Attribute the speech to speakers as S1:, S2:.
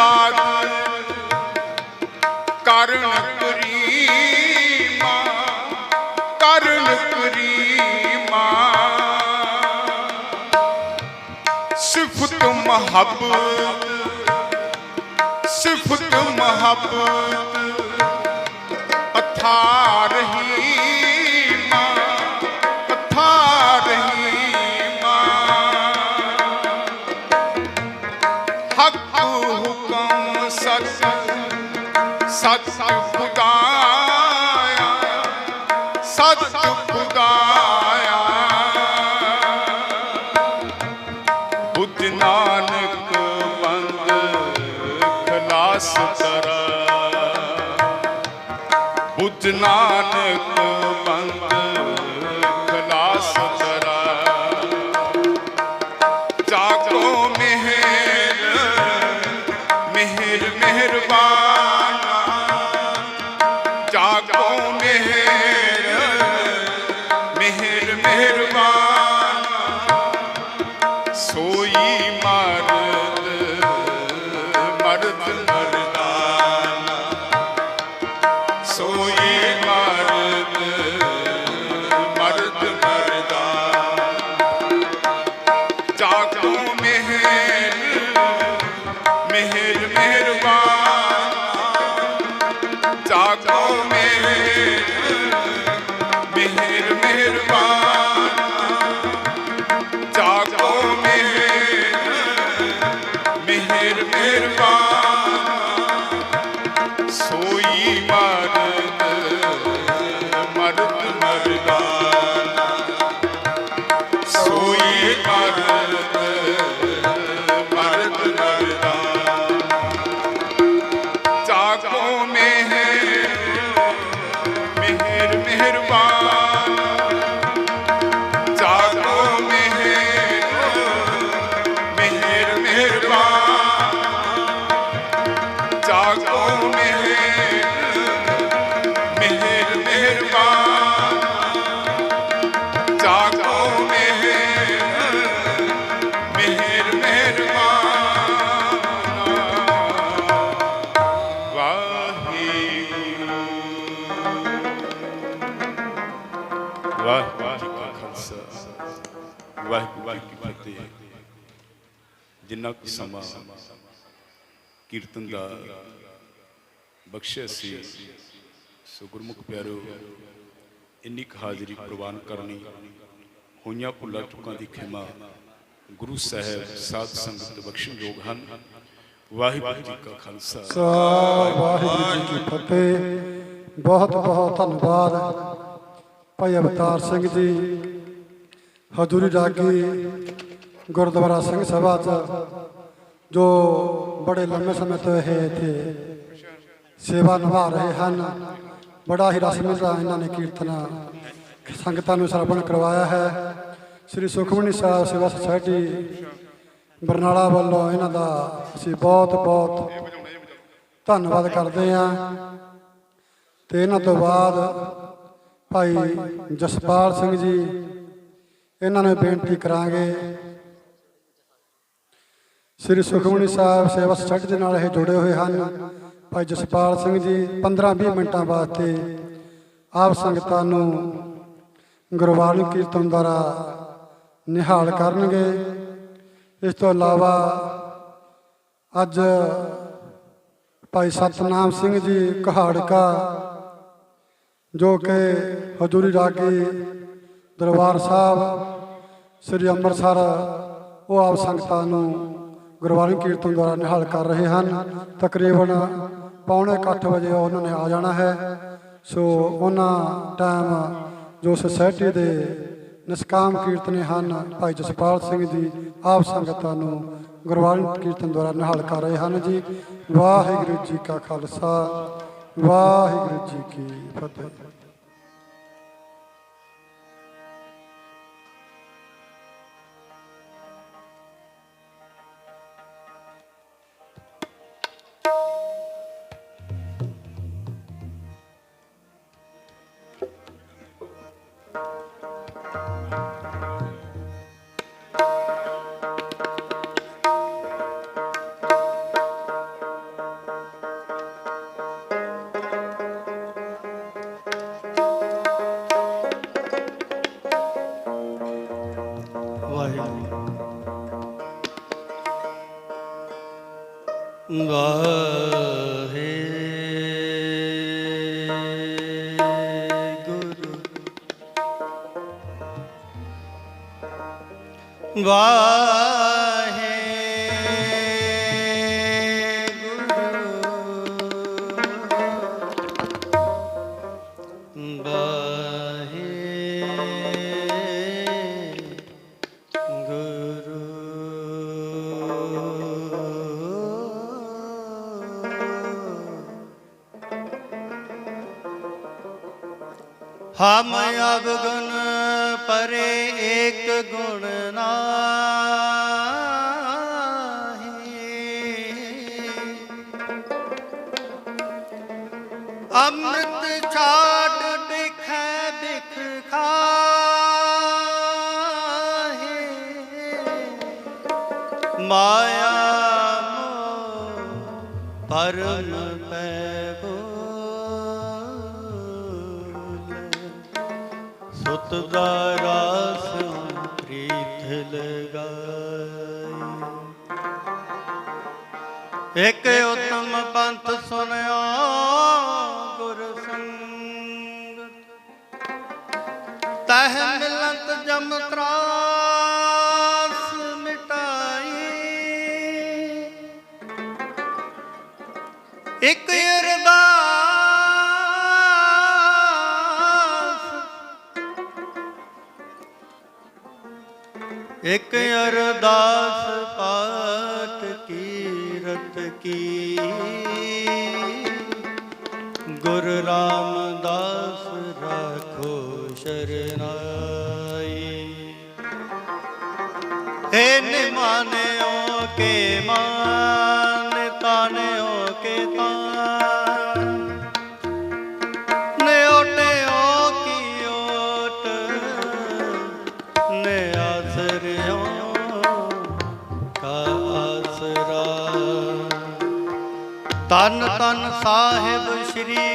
S1: ਕਾਗ ਕਰਨ ਕਰੀਮਾ ਕਰਨ ਕਰੀਮਾ। ਸਿਫਤ ਮੁਹੱਬਤ ਸਿਫਤ ਮੁਹੱਬਤ ਅਥਾ ਰਹੀਮਾ ਅਥਾ ਰਹੀਮਾ। ਹੱਕ ਸੱਚ ਖੁਦਾਇਆ ਸੱਚ ਖੁਦਾਇਆ। ਬੁੱਧ ਨਾਨਕ ਬੰਦ ਖਲਾਸ ਤਰਾ ਬੁੱਧ ਨਾਨਕ ਬੰਦ ਖਲਾਸ ਤਰਾ ਜਾਗੋ ਮਿਹਰ ਮਿਹਰ, ਮਿਹਰਬਾਨ। ਮਰਦਾਨ ਸੋਈ ਮਰਦ ਮਰਦ ਵਾਹਿਗੁਰੂ ਵਾਹਿਗੁਰੂ ਜੀ ਕਾ ਖਾਲਸਾ ਵਾਹਿਗੁਰੂ ਜੀ ਕੀ ਫਤਿਹ। ਜਿੰਨਾ ਕੁ ਸਮਾਂ ਕੀਰਤਨ ਦਾ ਬਖਸ਼ਿਆ ਸੀ ਸੋ ਗੁਰਮੁਖ ਪਿਆਰੋ ਇੰਨੀ ਕੁ ਹਾਜ਼ਰੀ ਪ੍ਰਵਾਨ ਕਰਨੀ ਹੋਈਆਂ ਭੁੱਲਾਂ ਚੁੱਕਾਂ ਦੀ ਖਿਮਾ ਗੁਰੂ ਸਾਹਿਬ ਸਾਧ ਸੰਗਤ ਬਖਸ਼ਣਯੋਗ ਹਨ ਵਾਹਿਗੁਰੂ ਜੀ ਕਾ ਖਾਲਸਾ
S2: ਵਾਹਿਗੁਰੂ ਜੀ ਕੀ ਫਤਿਹ ਬਹੁਤ ਬਹੁਤ ਧੰਨਵਾਦ ਭਾਈ ਅਵਤਾਰ ਸਿੰਘ ਜੀ, ਹਜ਼ੂਰੀ ਰਾਗੀ ਗੁਰਦੁਆਰਾ ਸਿੰਘ ਸਭਾ ਚ, ਜੋ ਬੜੇ ਲੰਮੇ ਸਮੇਂ ਤੋਂ ਇਹ ਇੱਥੇ ਸੇਵਾ ਨਿਭਾ ਰਹੇ ਹਨ। ਬੜਾ ਹੀ ਰਸਮੀ ਦਾ ਇਹਨਾਂ ਨੇ ਕੀਰਤਨ, ਸੰਗਤਾਂ ਨੂੰ ਸਰਵਣ ਕਰਵਾਇਆ ਹੈ। ਸ੍ਰੀ ਸੁਖਮਨੀ ਸਾਹਿਬ ਸੇਵਾ ਸੁਸਾਇਟੀ ਬਰਨਾਲਾ ਵੱਲੋਂ ਇਹਨਾਂ ਦਾ ਅਸੀਂ ਬਹੁਤ ਬਹੁਤ ਧੰਨਵਾਦ ਕਰਦੇ ਹਾਂ। ਤੇ ਇਹਨਾਂ ਤੋਂ ਬਾਅਦ ਭਾਈ ਜਸਪਾਲ ਸਿੰਘ ਜੀ, ਇਹਨਾਂ ਨੂੰ ਬੇਨਤੀ ਕਰਾਂਗੇ। ਸ੍ਰੀ ਸੁਖਮਨੀ ਸਾਹਿਬ ਸੇਵਾ ਸੁਸਾਇਟੀ ਦੇ ਨਾਲ ਇਹ ਜੁੜੇ ਹੋਏ ਹਨ। ਭਾਈ ਜਸਪਾਲ ਸਿੰਘ ਜੀ 15-20 ਮਿੰਟਾਂ ਵਾਸਤੇ ਆਪ ਸੰਗਤਾਂ ਨੂੰ ਗੁਰਬਾਣੀ ਕੀਰਤਨ ਦੁਆਰਾ ਨਿਹਾਲ ਕਰਨਗੇ। ਇਸ ਤੋਂ ਇਲਾਵਾ ਅੱਜ ਭਾਈ ਸਤਨਾਮ ਸਿੰਘ ਜੀ ਕਹਾੜਕਾ ਜੋ ਕਿ ਹਜ਼ੂਰੀ ਰਾਗੀ ਦਰਬਾਰ ਸਾਹਿਬ ਸ੍ਰੀ ਅੰਮ੍ਰਿਤਸਰ ਉਹ ਆਪ ਸੰਗਤਾਂ ਨੂੰ ਗੁਰਬਾਣੀ ਕੀਰਤਨ ਦੁਆਰਾ ਨਿਹਾਲ ਕਰ ਰਹੇ ਹਨ। ਤਕਰੀਬਨ ਪੌਣੇ 8 ਵਜੇ ਉਹਨਾਂ ਨੇ ਆ ਜਾਣਾ ਹੈ। ਸੋ ਉਹਨਾਂ ਟਾਈਮ ਜੋ ਸੁਸਾਇਟੀ ਦੇ ਨਿਸ਼ਕਾਮ ਕੀਰਤਨੇ ਹਨ, ਭਾਈ ਜਸਪਾਲ ਸਿੰਘ ਜੀ, ਆਪ ਸੰਗਤਾਂ ਨੂੰ ਗੁਰਬਾਣੀ ਕੀਰਤਨ ਦੁਆਰਾ ਨਿਹਾਲ ਕਰ ਰਹੇ ਹਨ ਜੀ। ਵਾਹਿਗੁਰੂ ਜੀ ਕਾ ਖਾਲਸਾ। ਵਾਹਿਗੁਰੂ ਜੀ ਕੀ ਫਤਿਹ।
S1: ਵਾਹਿਗੁਰੂ ਵਾਹਿਗੁਰੂ ਹਮ ਅਵਗੁਣ ਪਰੇ ਏਕ ਗੁਣ ਨਾਹੀ। ਅੰਮ੍ਰਿਤ ਛਾੜ ਦੇਖੈ ਬਿਖ ਖਾਹੇ। ਮਾਇਆ ਮੋਹ ਪਰਮ ਪੈ ਸੁਤ ਦਾ ਰਾਸ ਪ੍ਰੀਤ ਲਗਾਈ ਇਕ ਉਤਮ ਪੰਥ ਸੁਨਿਆ ਗੁਰ ਸੰਗਤ। ਤਹ ਮਿਲਤ ਜਮ ਤਰਾਸ ਮਿਟਾਈ। ਇਕ ਇਕ ਅਰਦਾਸ ਪਾਠ ਕੀਰਤ ਕੀ। ਗੁਰ ਰਾਮਦਾਸ ਰਾਖੋ ਸ਼ਰਨਾਈ। ਏ ਨਿਮਾਨਿਓ ਕੇ ਮਾਨ ਆਸਰਿਓ ਕਾ ਆਸਰਾ। ਤਨ ਤਨ ਸਾਹਿਬ ਸ੍ਰੀ